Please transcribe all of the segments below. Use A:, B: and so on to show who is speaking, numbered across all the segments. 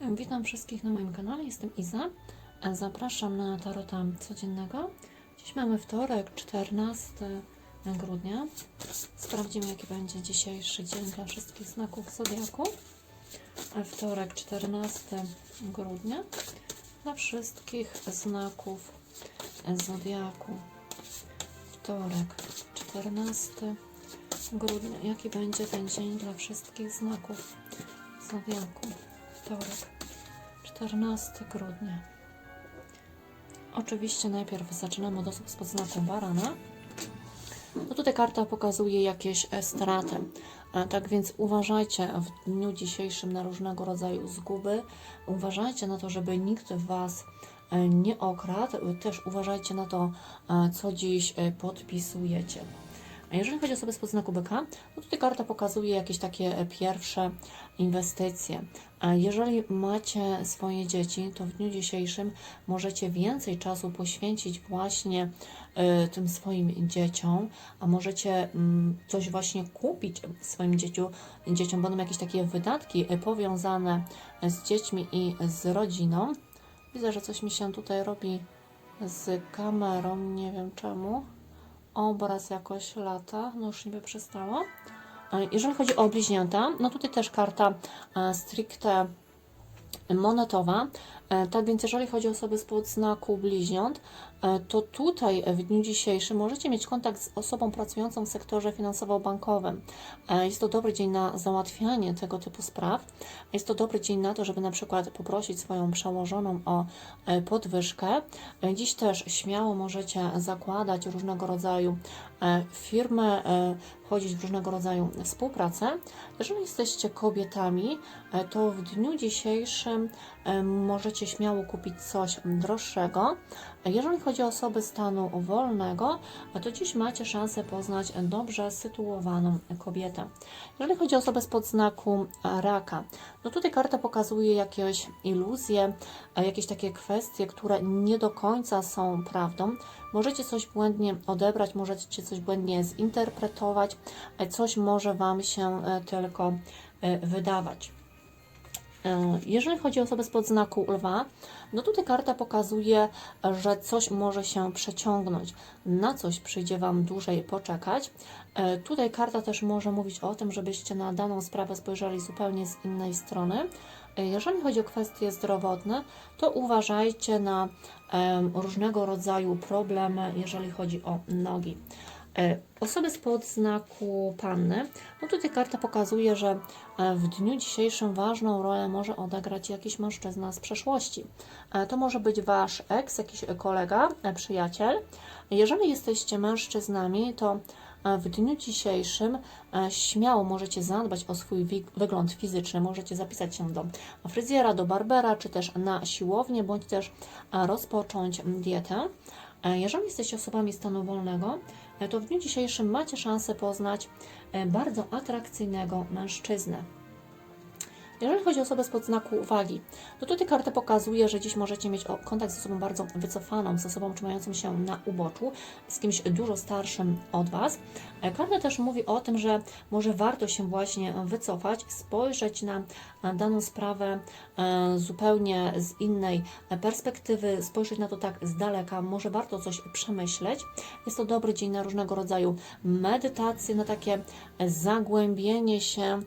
A: Witam wszystkich na moim kanale, jestem Iza. Zapraszam na Tarota Codziennego. Dziś mamy wtorek, 14 grudnia. Sprawdzimy, jaki będzie dzisiejszy dzień dla wszystkich znaków Zodiaku. Wtorek, 14 grudnia dla wszystkich znaków Zodiaku. Wtorek, 14 grudnia. Jaki będzie ten dzień dla wszystkich znaków Zodiaku? Wtorek, 14 grudnia. Oczywiście najpierw zaczynamy od osób spod znaku barana. No tutaj karta pokazuje jakieś straty. Tak więc uważajcie w dniu dzisiejszym na różnego rodzaju zguby. Uważajcie na to, żeby nikt Was e, nie okradł. Też uważajcie na to, e, co dziś e, podpisujecie. A jeżeli chodzi o osoby spod znaku byka, no tutaj karta pokazuje jakieś takie e, pierwsze inwestycje. A jeżeli macie swoje dzieci, to w dniu dzisiejszym możecie więcej czasu poświęcić właśnie e, tym swoim dzieciom, a możecie mm, coś właśnie kupić swoim dzieciu, dzieciom. Będą jakieś takie wydatki e, powiązane z dziećmi i z rodziną. Widzę, że coś mi się tutaj robi z kamerą, nie wiem czemu obraz jakoś lata, no już niby przestało. E, Jeżeli chodzi o bliźnięta, no tutaj też karta e, stricte monetowa. E, Tak więc jeżeli chodzi o osoby spod znaku bliźniąt, e, to tutaj w dniu dzisiejszym możecie mieć kontakt z osobą pracującą w sektorze finansowo-bankowym. E, Jest to dobry dzień na załatwianie tego typu spraw. Jest to dobry dzień na to, żeby na przykład poprosić swoją przełożoną o e, podwyżkę. E, Dziś też śmiało możecie zakładać różnego rodzaju e, firmy, e, wchodzić w różnego rodzaju współpracę. Jeżeli jesteście kobietami, e, to w dniu dzisiejszym e, możecie śmiało kupić coś droższego. Jeżeli chodzi o osoby stanu wolnego, to dziś macie szansę poznać dobrze sytuowaną kobietę. Jeżeli chodzi o osobę spod znaku raka, no tutaj karta pokazuje jakieś iluzje, jakieś takie kwestie, które nie do końca są prawdą. Możecie coś błędnie odebrać, możecie coś błędnie zinterpretować, e, coś może Wam się e, tylko e, wydawać. E, Jeżeli chodzi o osobę spod znaku lwa, no tutaj karta pokazuje, że coś może się przeciągnąć, na coś przyjdzie Wam dłużej poczekać. E, Tutaj karta też może mówić o tym, żebyście na daną sprawę spojrzeli zupełnie z innej strony. E, Jeżeli chodzi o kwestie zdrowotne, to uważajcie na różnego rodzaju problemy, jeżeli chodzi o nogi. E, Osoby spod znaku panny, no tutaj karta pokazuje, że e, w dniu dzisiejszym ważną rolę może odegrać jakiś mężczyzna z przeszłości. E, To może być Wasz ex, jakiś kolega, przyjaciel. Jeżeli jesteście mężczyznami, to w dniu dzisiejszym śmiało możecie zadbać o swój wygląd fizyczny. Możecie zapisać się do fryzjera, do barbera, czy też na siłownię, bądź też rozpocząć dietę. E, Jeżeli jesteście osobami stanu wolnego, e, to w dniu dzisiejszym macie szansę poznać e, bardzo atrakcyjnego mężczyznę. Jeżeli chodzi o osobę spod znaku wagi, to tutaj karta pokazuje, że dziś możecie mieć kontakt z osobą bardzo wycofaną, z osobą trzymającą się na uboczu, z kimś dużo starszym od Was. E, Karta też mówi o tym, że może warto się właśnie wycofać, spojrzeć na e, daną sprawę e, zupełnie z innej perspektywy, spojrzeć na to tak z daleka, może warto coś przemyśleć. Jest to dobry dzień na różnego rodzaju medytacje, na takie zagłębienie się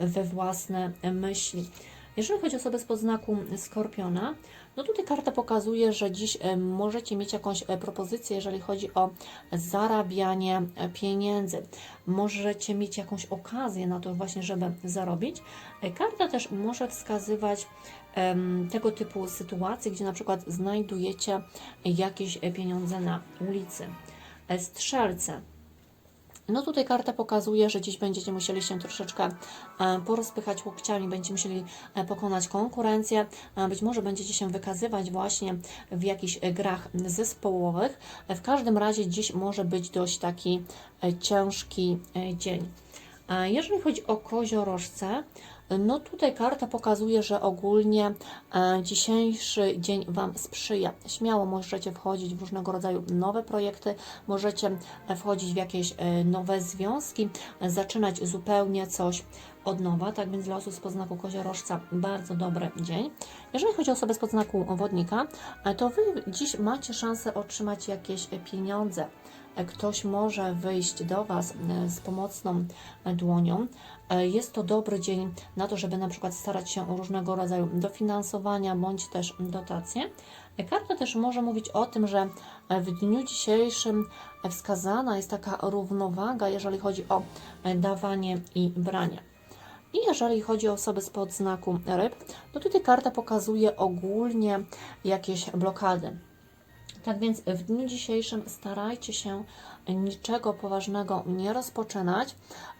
A: we własne myśli. Jeżeli chodzi o osobę spod znaku Skorpiona, no tutaj karta pokazuje, że dziś e, możecie mieć jakąś e, propozycję, jeżeli chodzi o zarabianie e, pieniędzy. Możecie mieć jakąś okazję na to właśnie, żeby zarobić. E, Karta też może wskazywać tego typu sytuacje, gdzie na przykład znajdujecie jakieś e, pieniądze na ulicy. E, Strzelce. No tutaj karta pokazuje, że dziś będziecie musieli się troszeczkę e, porozpychać łokciami, będziecie musieli e, pokonać konkurencję, e, być może będziecie się wykazywać właśnie w jakichś grach zespołowych. W każdym razie dziś może być dość taki ciężki dzień. Jeżeli chodzi o koziorożce, no tutaj karta pokazuje, że ogólnie e, dzisiejszy dzień Wam sprzyja. Śmiało możecie wchodzić w różnego rodzaju nowe projekty, możecie e, wchodzić w jakieś e, nowe związki, zaczynać zupełnie coś odnowa, tak więc dla osób z podznaku koziorożca bardzo dobry dzień. Jeżeli chodzi o osoby z podznaku wodnika, to Wy dziś macie szansę otrzymać jakieś pieniądze. E, Ktoś może wyjść do Was e, z pomocną e, dłonią. Jest to dobry dzień na to, żeby na przykład starać się o różnego rodzaju dofinansowania bądź też dotacje. Karta też może mówić o tym, że w dniu dzisiejszym wskazana jest taka równowaga, jeżeli chodzi o dawanie i branie. I jeżeli chodzi o osoby z podznaku ryb, to tutaj karta pokazuje ogólnie jakieś blokady. Tak więc w dniu dzisiejszym starajcie się niczego poważnego nie rozpoczynać.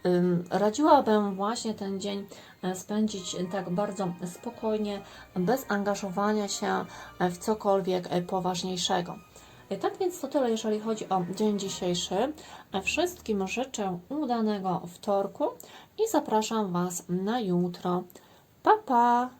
A: Ym, Radziłabym właśnie ten dzień e, spędzić tak bardzo spokojnie, bez angażowania się w cokolwiek e, poważniejszego. E, Tak więc to tyle, jeżeli chodzi o dzień dzisiejszy. E, Wszystkim życzę udanego wtorku i zapraszam Was na jutro. Pa, pa!